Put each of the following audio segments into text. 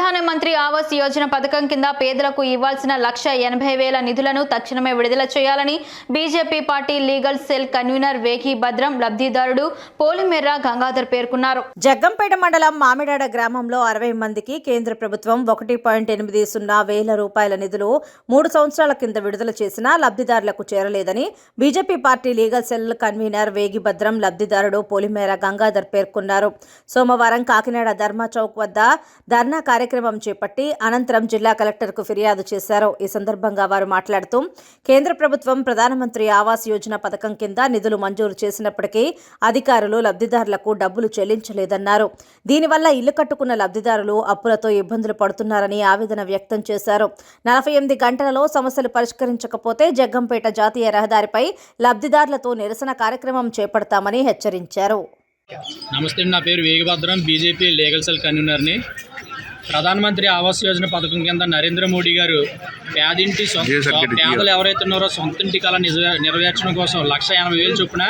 ప్రధానమంత్రి ఆవాస్ యోజన పథకం కింద పేదలకు ఇవ్వాల్సిన లక్ష ఎనభై వేల నిధులను తక్షణమే విడుదల చేయాలని BJP party legal cell convener Vegi Bhadram లబ్ధిదారుడు పోలిమెర్ర Gangadhar పేర్కొన్నారు. జగ్గంపేట మండలం మామిడాడ గ్రామంలో అరవై మందికి కేంద్ర ప్రభుత్వం ఒకటి పాయింట్ ఎనిమిది సున్నా వేల రూపాయల నిధులు మూడు సంవత్సరాల కింద విడుదల చేసినా లబ్ధిదారులకు చేరలేదని BJP party legal cell convener Vegi Bhadram లబ్ధిదారుడు పోలిమేర Gangadhar పేర్కొన్నారు. సోమవారం కాకినాడ ధర్మా చౌక్ వద్ద ధర్నా కార్యక్రమం చేపట్టి అనంతరం జిల్లా కలెక్టర్కు ఫిర్యాదు చేశారు. ఈ సందర్భంగా వారు మాట్లాడుతూ కేంద్ర ప్రభుత్వం ప్రధానమంత్రి ఆవాస్ యోజన పథకం కింద నిధులు మంజూరు చేసినప్పటికీ అధికారులు లబ్ధిదారులకు డబ్బులు చెల్లించలేదన్నారు. దీనివల్ల ఇల్లు కట్టుకున్న లబ్ధిదారులు అప్పులతో ఇబ్బందులు పడుతున్నారని ఆవేదన వ్యక్తం చేశారు. నలభై ఎనిమిది గంటలలో సమస్యలు పరిష్కరించకపోతే జగ్గంపేట జాతీయ రహదారిపై లబ్ధిదారులతో నిరసన కార్యక్రమం చేపడతామని హెచ్చరించారు. నమస్తే నా పేరు వేగభద్రం. బీజేపీ లీగల్ సెల్ కన్వీనర్ని. ప్రధానమంత్రి ఆవాస్ యోజన పథకం కింద నరేంద్ర మోడీ గారు పేదింటి సొంత పేదలు ఎవరైతే ఉన్నారో సొంత ఇంటి కళ నెరవేర్చడం కోసం లక్ష ఎనభై వేలు చొప్పున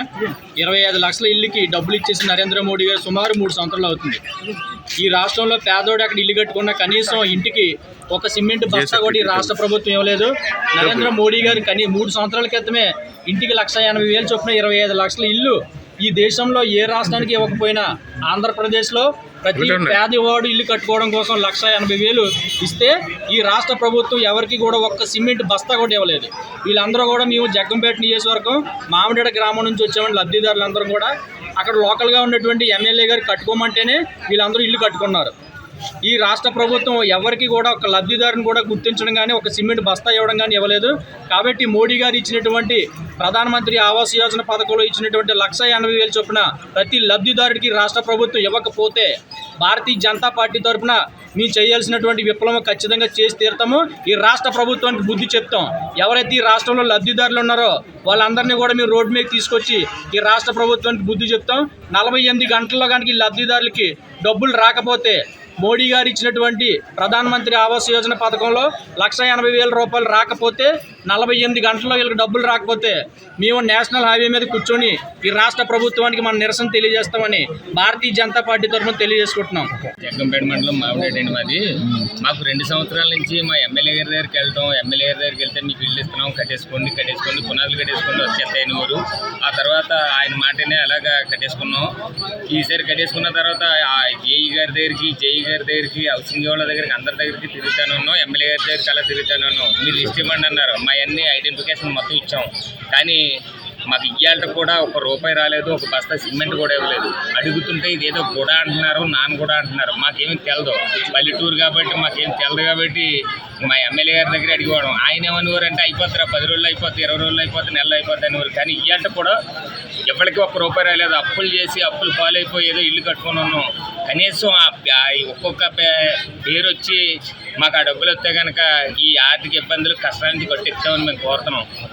ఇరవై ఐదు లక్షల ఇల్లుకి డబ్బులు ఇచ్చేసి నరేంద్ర మోడీ గారు సుమారు మూడు సంవత్సరాలు అవుతుంది. ఈ రాష్ట్రంలో పేదోడు అక్కడ ఇల్లు కట్టుకున్న కనీసం ఇంటికి ఒక సిమెంట్ బస్తా కూడా ఈ రాష్ట్ర ప్రభుత్వం ఇవ్వలేదు. నరేంద్ర మోడీ గారు కనీ మూడు సంవత్సరాల క్రితమే ఇంటికి లక్ష ఎనభై వేలు చొప్పున ఇరవై ఐదు లక్షల ఇల్లు ఈ దేశంలో ఏ రాష్ట్రానికి ఇవ్వకపోయినా ఆంధ్రప్రదేశ్లో ప్రతి పేదవాడు ఇల్లు కట్టుకోవడం కోసం లక్ష ఎనభై వేలు ఇస్తే ఈ రాష్ట్ర ప్రభుత్వం ఎవరికి కూడా ఒక్క సిమెంట్ బస్తా కూడా ఇవ్వలేదు. వీళ్ళందరూ కూడా మేము జగ్గంపేట నియోజకవర్గం మామిడిడ గ్రామం నుంచి వచ్చామని లబ్ధిదారులందరూ కూడా. అక్కడ లోకల్గా ఉన్నటువంటి ఎమ్మెల్యే గారు కట్టుకోమంటేనే వీళ్ళందరూ ఇల్లు కట్టుకున్నారు. ఈ రాష్ట్ర ప్రభుత్వం ఎవరికి కూడా ఒక లబ్ధిదారుని కూడా గుర్తించడం కానీ ఒక సిమెంట్ బస్తా ఇవ్వడం కానీ ఇవ్వలేదు. కాబట్టి మోడీ గారు ఇచ్చినటువంటి ప్రధానమంత్రి ఆవాస్ యోజన పథకంలో ఇచ్చినటువంటి లక్ష ఎనభై వేలు చొప్పున ప్రతి లబ్ధిదారుడికి రాష్ట్ర ప్రభుత్వం ఇవ్వకపోతే భారతీయ జనతా పార్టీ తరఫున మేము చేయాల్సినటువంటి విప్లవం ఖచ్చితంగా చేసి తీరుతాము. ఈ రాష్ట్ర ప్రభుత్వానికి బుద్ధి చెప్తాం. ఎవరైతే ఈ రాష్ట్రంలో లబ్ధిదారులు ఉన్నారో వాళ్ళందరినీ కూడా మేము రోడ్డు మీద తీసుకొచ్చి ఈ రాష్ట్ర ప్రభుత్వానికి బుద్ధి చెప్తాం. నలభై ఎనిమిది గంటల్లో కనుక ఈ లబ్ధిదారులకి డబ్బులు రాకపోతే మోడీ గారు ఇచ్చినటువంటి ప్రధానమంత్రి ఆవాస్ యోజన పథకంలో లక్ష ఎనభై వేల రూపాయలు రాకపోతే నలభై ఎనిమిది గంటల్లో వీళ్ళకి డబ్బులు రాకపోతే మేము నేషనల్ హైవే మీద కూర్చొని ఈ రాష్ట్ర ప్రభుత్వానికి మన నిరసన తెలియజేస్తామని భారతీయ జనతా పార్టీ తరఫున తెలియజేసుకుంటున్నాం. జగ్గంపేట మండలం మామిడేటండి మాది. మాకు రెండు సంవత్సరాల నుంచి మా ఎమ్మెల్యే గారి దగ్గరికి వెళ్తాం. ఎమ్మెల్యే గారి దగ్గరికి వెళ్తే మీకు ఇల్లు ఇస్తున్నాం కట్టేసుకోండి కట్టేసుకోండి పునాదులు కట్టేసుకోండి వచ్చేస్తాయని ఊరు. ఆ తర్వాత ఆయన మాటనే అలాగా కట్టేసుకున్నాం. ఈసారి కట్టేసుకున్న తర్వాత ఆ ఏఈ గారి దగ్గరికి జేఈ గారి దగ్గరికి హౌసింగ్ వాళ్ళ దగ్గరికి అందరి దగ్గరికి తిరుగుతాను ఉన్నాం ఎమ్మెల్యే గారి దగ్గరికి అలా తిరుగుతాను ఉన్నాం మీరు లిస్ట్ ఇవ్వండి అన్నారు అవన్నీ ఐడెంటిఫికేషన్ మొత్తం ఇచ్చాం. కానీ మాకు ఇయ్యాలట కూడా ఒక రూపాయి రాలేదు ఒక బస్తా సిమెంట్ కూడా ఇవ్వలేదు. అడుగుతుంటే ఇదేదో కూడా అంటున్నారు నాన్న కూడా అంటున్నారు. మాకేమీ తెలదు. పల్లెటూరు కాబట్టి మాకేం తెలదు కాబట్టి మా ఎమ్మెల్యే గారి దగ్గర అడిగేవాడు ఆయన ఏమనేవారు అంటే అయిపోతారా పది రోజులు అయిపోతుంది ఇరవై రోజులు అయిపోతుంది నెల అయిపోతుంది అనేవారు. కానీ ఇయ్యాలంటే కూడా ఎవరికి ఒక్క రూపాయి రాలేదు. అప్పులు చేసి అప్పులు పాలైపోయి ఏదో ఇల్లు కట్టుకుని ఉన్నాం. కనీసం ఆ ఒక్కొక్క పే- పేరు వచ్చి మాకు ఆ డబ్బులు వస్తే కనుక ఈ ఆర్థిక ఇబ్బందులు కష్టానికి కొట్టిస్తామని మేము కోరుతున్నాం.